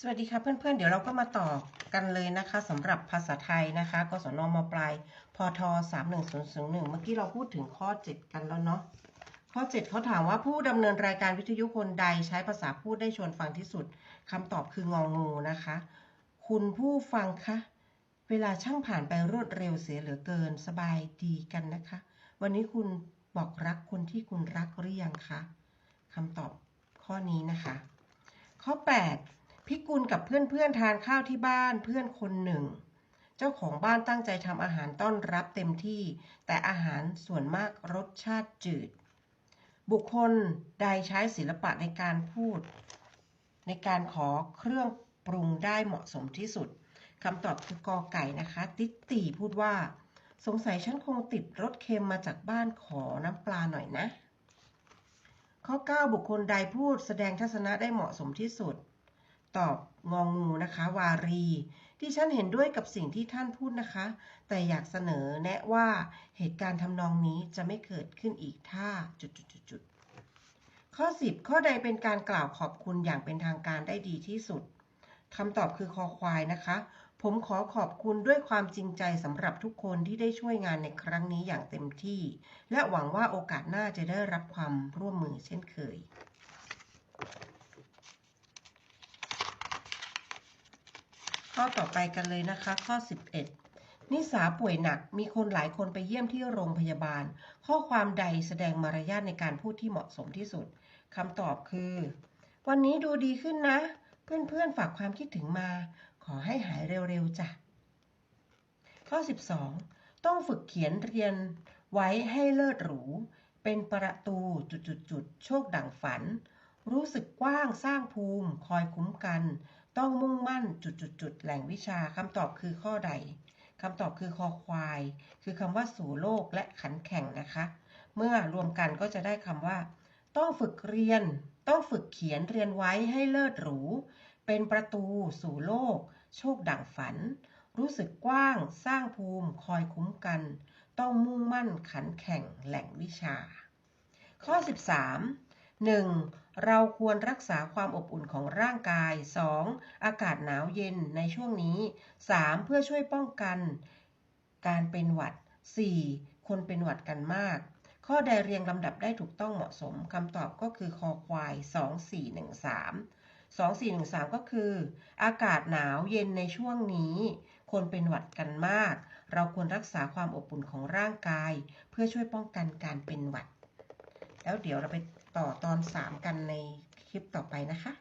สวัสดีค่ะเพื่อนๆ เดี๋ยวเราก็มาต่อกันเลยนะคะสำหรับภาษาไทยนะคะกศนมปลายพท31001เมื่อกี้เราพูดถึงข้อ7กันแล้วเนาะข้อ7เขาถามว่าผู้ดำเนินรายการวิทยุคนใดใช้ภาษาพูดได้ชวนฟังที่สุดคำตอบคืององูนะคะ คุณผู้ฟังคะเวลาช่างผ่านไปรวดเร็วเสียเหลือเกินสบายดีกันนะคะ วันนี้คุณบอกรักคนที่คุณรักหรือยังคะคำตอบข้อนี้นะคะ ข้อ 8 พิกุลกับเพื่อนๆทานข้าวที่บ้านเพื่อนคนหนึ่ง เจ้าของบ้านตั้งใจทำอาหารต้อนรับเต็มที่ แต่อาหารส่วนมากรสชาติจืด บุคคลใดใช้ศิลปะในการพูด ในการขอเครื่องปรุงได้เหมาะสมที่สุดคำตอบคือกอไก่นะคะ ติตตีพูดว่า สงสัยฉันคงติดรสเค็มมาจากบ้านขอน้ำปลาหน่อยนะ ข้อ 9 บุคคลใดพูดแสดงทัศนะได้เหมาะสมที่สุด ตอบงองงูนะคะ วารี ที่ฉันเห็นด้วยกับสิ่งที่ท่านพูดนะคะ แต่อยากเสนอแนะว่าเหตุการณ์ทำนองนี้จะไม่เกิดขึ้นอีกถ้าจุดจุดจุดจุดข้อ 10 ข้อใดเป็นการกล่าวขอบคุณอย่างเป็นทางการได้ดีที่สุดคำตอบคือคอควายนะคะ ผมขอขอบคุณด้วยความจริงใจสำหรับทุกคนที่ได้ช่วยงานในครั้งนี้อย่างเต็มที่ และหวังว่าโอกาสหน้าจะได้รับความร่วมมือเช่นเคย ข้อต่อไปกันเลยนะคะ ข้อ 11 นิสาป่วยหนักมีคนหลายคนไปเยี่ยมที่โรงพยาบาล ข้อความใดแสดงมารยาทในการพูดที่เหมาะสมที่สุดคำตอบคือ วันนี้ดูดีขึ้นนะ เพื่อนๆฝากความคิดถึงมา ขอให้หายเร็วๆจ้ะข้อ 12 ต้องฝึกเขียนเรียนไว้ให้เลิศหรู เป็นประตูจุดๆๆโชคดั่งฝัน รู้สึกกว้างสร้างภูมิ คอยคุ้มกัน ต้องมุ่งมั่นจุดๆๆแหล่งวิชาคำตอบคือข้อใดคำตอบคือคอควาย คือคำว่าสู่โลกและขันแข่งนะคะ เมื่อรวมกันก็จะได้คำว่า ต้องฝึกเรียน ต้องฝึกเขียนเรียนไว้ให้เลิศหรู เป็นประตูสู่โลก โชคดั่งฝัน รู้สึกกว้าง สร้างภูมิ คอยคุ้มกัน ต้องมุ่งมั่นขันแข่งแหล่งวิชา ข้อ 13 1. เราควรรักษาความอบอุ่นของร่างกาย 2. อากาศหนาวเย็นในช่วงนี้ 3. เพื่อช่วยป้องกัน การเป็นหวัด 4. คนเป็นหวัดกันมาก ข้อใดเรียงลำดับได้ถูกต้องเหมาะสมคำตอบก็คือคอควาย 2413 2413 ก็คือ อากาศหนาวเย็นในช่วงนี้ คนเป็นหวัดกันมาก เราควรรักษาความอบอุ่นของร่างกาย เพื่อช่วยป้องกันการเป็นหวัด แล้วเดี๋ยวเราไป ต่อตอน 3 กันในคลิปต่อไปนะคะ